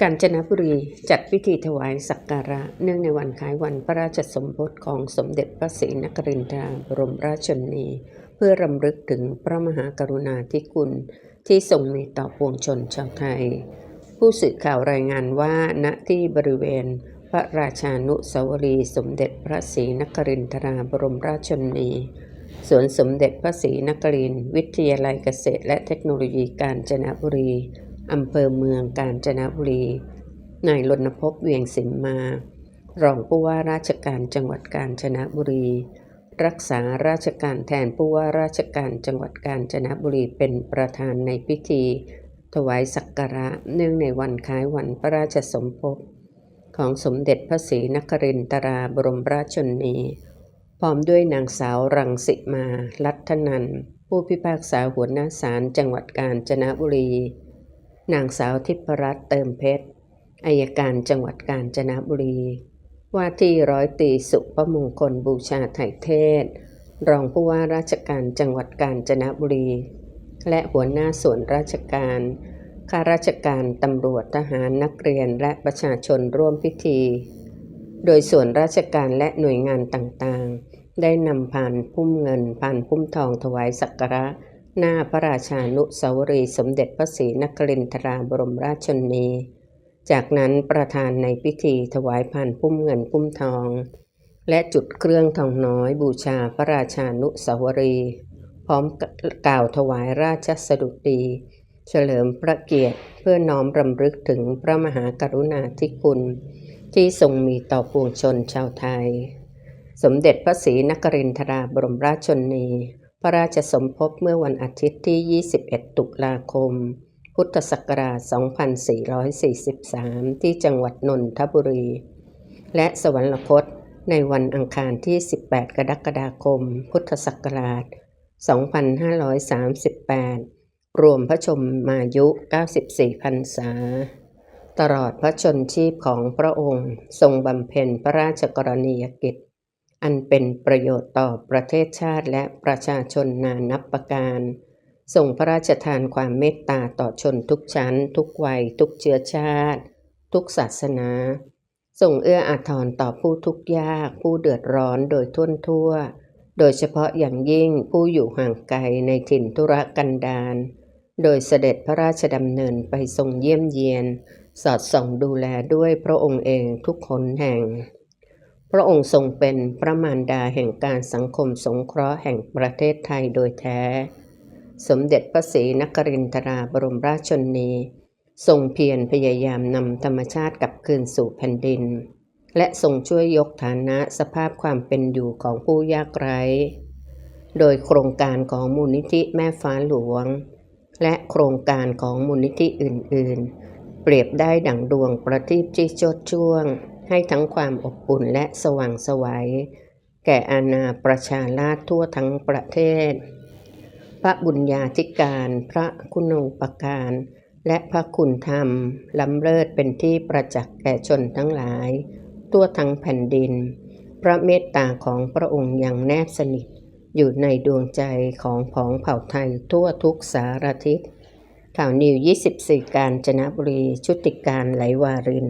กาญจนบุรีจัดพิธีถวายสักการะ เนื่องในวันคล้ายวันพระราชสมภพของสมเด็จพระศรีนครินทราบรมราชชนนี เพื่อรำลึกถึงพระมหากรุณาธิคุณ ที่ทรงมีต่อปวงชนชาวไทย ผู้สื่อข่าวรายงานว่าณที่บริเวณ พระราชานุสาวรีย์สมเด็จพระศรีนครินทราบรมราชชนนีสวนสมเด็จพระศรีนครินทร์วิทยาลัยเกษตรและเทคโนโลยีกาญจนบุรี อำเภอเมืองกาญจนบุรี นายรณพพเวียงสิมมา รองผู้ว่าราชการจังหวัดกาญจนบุรี รักษาราชการแทนผู้ว่าราชการจังหวัดกาญจนบุรีเป็นประธานในพิธี ถวายสักการะเนื่องในวันคล้ายวันพระราชสมภพของสมเด็จพระศรีนครินทราบรมราชชนนี พร้อมด้วยนางสาวรังสิมา ลัทธนัน ผู้พิพากษาหัวหน้าศาลจังหวัดกาญจนบุรี นางสาวทิพรัตน์เติมเพชรอายการจังหวัดกาญจนบุรี ว่าที่ร้อยตีสุพมงคลบูชาไถ่เทศ รองผู้ว่าราชการจังหวัดกาญจนบุรี และหัวหน้าส่วนราชการข้าราชการตำรวจทหารนักเรียนและประชาชนร่วมพิธี โดยส่วนราชการและหน่วยงานต่างๆ ได้นำพานพุ่มเงินพานพุ่มทองถวายสักการะ หน้าพระราชานุสาวรีย์สมเด็จพระศรีนครินทราบรมราชชนี จากนั้นประธานในพิธีถวายพานพุ่มเงินพุ่มทอง และจุดเครื่องทองน้อยบูชาพระราชานุสาวรีย์พร้อมกล่าวถวายราชสดุดี เฉลิมพระเกียรติเพื่อน้อมรำลึกถึงพระมหากรุณาธิคุณ ที่ทรงมีต่อปวงชนชาวไทย สมเด็จพระศรีนครินทราบรมราชชนี พระราชสมภพเมื่อวันอาทิตย์ที่ 21 ตุลาคม พุทธศักราช 2443 ที่จังหวัดนนทบุรี และสวรรคตในวันอังคารที่ 18 กรกฎาคม พุทธศักราช 2538 รวมพระชมมายุ 94 พรรษา ตลอดพระชนชีพของพระองค์ ทรงบำเพ็ญพระราชกรณียกิจ อันเป็นประโยชน์ต่อประเทศชาติและประชาชนนานับประการทรงพระราชทานความเมตตาต่อชนทุกชั้น ทุกวัย ทุกเชื้อชาติ ทุกศาสนาทรงเอื้ออาทรต่อผู้ทุกข์ยาก ผู้เดือดร้อนโดยทั่วทั่ว โดยเฉพาะอย่างยิ่งผู้อยู่ห่างไกลในถิ่นธุรกันดารโดยเสด็จพระราชดำเนินไปทรงเยี่ยมเยียน สอดส่องดูแลด้วยพระองค์เองทุกคนแห่ง พระองค์ทรงเป็นพระมารดาแห่งการสังคมสงเคราะห์แห่งประเทศไทยโดยแท้ สมเด็จพระศรีนครินทราบรมราชชนนี ทรงเพียรพยายามนำธรรมชาติกลับคืนสู่แผ่นดิน และทรงช่วยยกฐานะสภาพความเป็นอยู่ของผู้ยากไร้ โดยโครงการของมูลนิธิแม่ฟ้าหลวง และโครงการของมูลนิธิอื่น ๆ เปรียบได้ดั่งดวงประทีปที่โชดช่วง ให้ทั้งความอบอุ่นและสว่างไสวัยแก่อาณาประชาราษฎรทั่วทั้งประเทศ พระบุญญาธิการ พระคุณูปการ และพระคุณธรรมล้ำเลิศเป็นที่ประจักษ์แก่ชนทั้งหลาย ทั่วทั้งแผ่นดิน พระเมตตาของพระองค์ยังแนบสนิท อยู่ในดวงใจของผองเผ่าไทยทั่วทุกสารทิศข่าวนิว 24 การจนบุรี ชุติการไหลวาริน